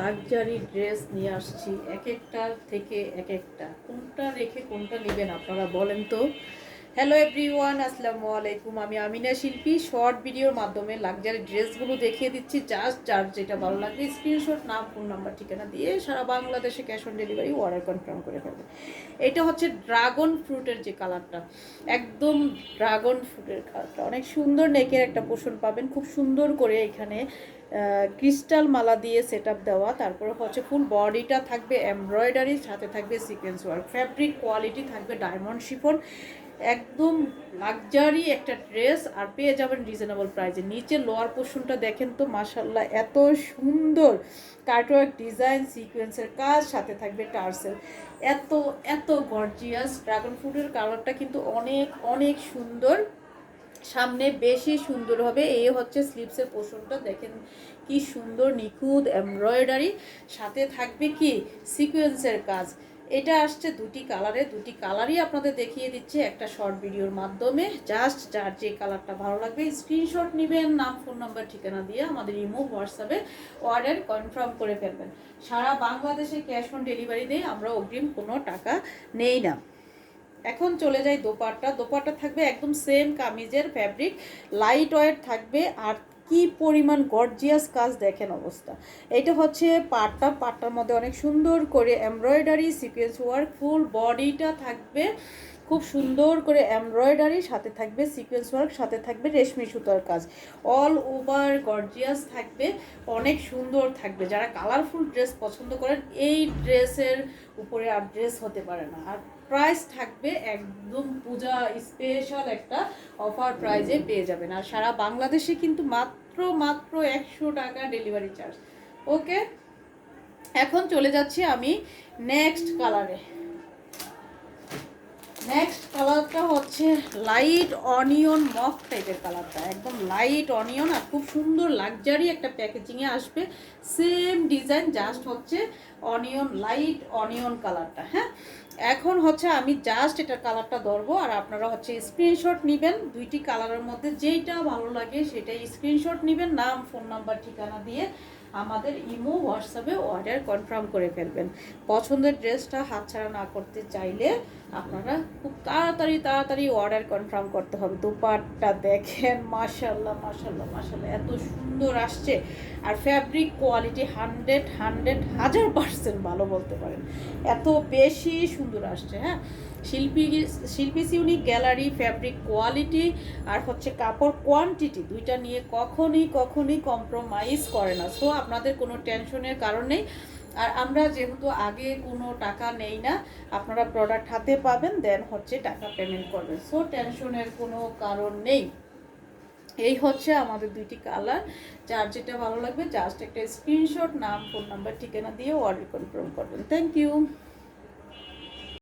Luxury dress নিয়ে আসছি এক একটার থেকে এক একটা কোনটা রেখে কোনটা নেবেন আপনারা বলেন তো? হ্যালো এভরিওয়ান আসসালামু আলাইকুম। আমি আমিনা শিল্পী। শর্ট ভিডিওর মাধ্যমে লাক্সারি ড্রেসগুলো দেখিয়ে দিচ্ছি। জাস্ট যার যেটা ভালো লাগবে স্ক্রিনশট নাম ফোন নাম্বার ঠিকানা দিয়ে সারা বাংলাদেশে cash on delivery order confirm করে ফেলবে। এটা হচ্ছে ড্রাগন ফ্রুটের যে কালারটা একদম ড্রাগন ফ্রুটের কালারটা অনেক সুন্দর নেকের একটা পোষণ পাবেন। খুব সুন্দর করে এখানে ক্রিস্টাল মালা দিয়ে সেট দেওয়া। তারপরে হচ্ছে ফুল বডিটা থাকবে এমব্রয়ডারি সাথে থাকবে সিকোয়েন্স ওয়ার্ক ফ্যাব্রিক কোয়ালিটি থাকবে ডায়মন্ড শিফন একদম লাক্সারি একটা ড্রেস আর পেয়ে যাবেন রিজনেবল প্রাইসে নিচে লোয়ার পোর্শনটা দেখেন তো মাসাল্লাহ এত সুন্দর কার্টওয়ার্ক ডিজাইন সিকোয়েন্সের কাজ, সাথে থাকবে টার্সেল। এত এত গর্জিয়াস ড্রাগন ফ্রুটের কালারটা কিন্তু অনেক অনেক সুন্দর। সামনে বেশি সুন্দর হবে। এই হচ্ছে স্লিপসের পোর্শনটা দেখেন কি সুন্দর, নিখুঁত, এমব্রয়ডারি। সাথে থাকবে কি? সিকোয়েন্সের কাজ। এটা আসছে দুটি কালারে। দুটি কালারই আপনাদের দেখিয়ে দিচ্ছে একটা শর্ট ভিডিওর মাধ্যমে। জাস্ট যার যে কালারটা ভালো লাগবে, স্ক্রিনশট নেবেন, নাম, ফোন নাম্বার, ঠিকানা দিয়ে আমাদের ইমো, হোয়াটসঅ্যাপে অর্ডার কনফার্ম করে ফেলবেন। সারা বাংলাদেশে ক্যাশ অন ডেলিভারি দিয়ে আমরা অগ্রিম কোনো টাকা নেই না। এখন চলে যায় দোপাট্টা। দোপাট্টা থাকবে একদম সেম কামিজের ফ্যাব্রিক লাইট ওয়েট থাকবে। আর কি পরিমাণ গর্জিয়াস কাজ দেখেন অবস্থা। এটা হচ্ছে পাটটা। পাটটার মধ্যে অনেক সুন্দর করে এমব্রয়ডারি সিকোয়েন্স ওয়ার্ক ফুল বডিটা থাকবে। খুব সুন্দর করে এমব্রয়ডারি, সাথে থাকবে সিকোয়েন্স ওয়ার্ক সাথে থাকবে রেশমি সুতার কাজ। অল ওভার গর্জিয়াস থাকবে, অনেক সুন্দর থাকবে। যারা কালারফুল ড্রেস পছন্দ করেন, এই ড্রেসের উপরে আর ড্রেস হতে পারে না। আর প্রাইস থাকবে একদম পূজা স্পেশাল একটা অফার প্রাইজে পেয়ে যাবেন। আর সারা বাংলাদেশে কিন্তু মাত্র মাত্র একশো টাকা ডেলিভারি চার্জ ওকে এখন চলে যাচ্ছি আমি নেক্সট কালারে নেক্সট কালারটা হচ্ছে লাইট অনিয়ন মক টাইপের কালারটা একদম লাইট অনিয়ন আর খুব সুন্দর লাক্সারি একটা প্যাকেজিংয়ে আসবে। সেম ডিজাইন জাস্ট হচ্ছে অনিয়ন লাইট অনিয়ন কালারটা হ্যাঁ? এখন হচ্ছে আমি জাস্ট এটা কালারটা ধরবো আর আপনারা হচ্ছে স্ক্রিনশট নেবেন। দুইটি কালারের মধ্যে যেইটা ভালো লাগে সেটাই স্ক্রিনশট নেবেন। নাম ফোন নাম্বার ঠিকানা দিয়ে আমাদের ইমো, হোয়াটসঅ্যাপে অর্ডার কনফার্ম করে ফেলবেন। পছন্দের ড্রেসটা হাতছাড়া না করতে চাইলে আপনারা খুব তাড়াতাড়ি তাড়াতাড়ি অর্ডার কনফার্ম করতে হবে। দুপাটটা দেখেন মাশাল্লাহ মাশাল্লাহ মাশাল্লাহ এত সুন্দর আসছে। আর ফ্যাব্রিক কোয়ালিটি হান্ড্রেড হান্ড্রেড হাজার পার্সেন্ট ভালো বলতে পারেন। এত বেশি সুন্দর আসছে হ্যাঁ? Shilpi Shilpi unique gallery fabric quality আর হচ্ছে কাপড় কোয়ান্টিটি দুইটা নিয়ে কখনই কখনই কম্প্রোমাইজ করে না। সো আপনাদের কোনো টেনশনের কারণ নেই। আর আমরা যেহেতু আগে কোনো টাকা নেই না, আপনারা প্রোডাক্ট হাতে পাবেন দেন হচ্ছে টাকা পেমেন্ট করবেন। সো টেনশনের কোনো কারণ নেই। এই হচ্ছে আমাদের দুইটি কালার যার যেটা ভালো লাগবে জাস্ট একটা স্ক্রিনশট নাম ফোন নাম্বার ঠিকানা দিয়ে অর্ডার কনফার্ম করবেন। Thank you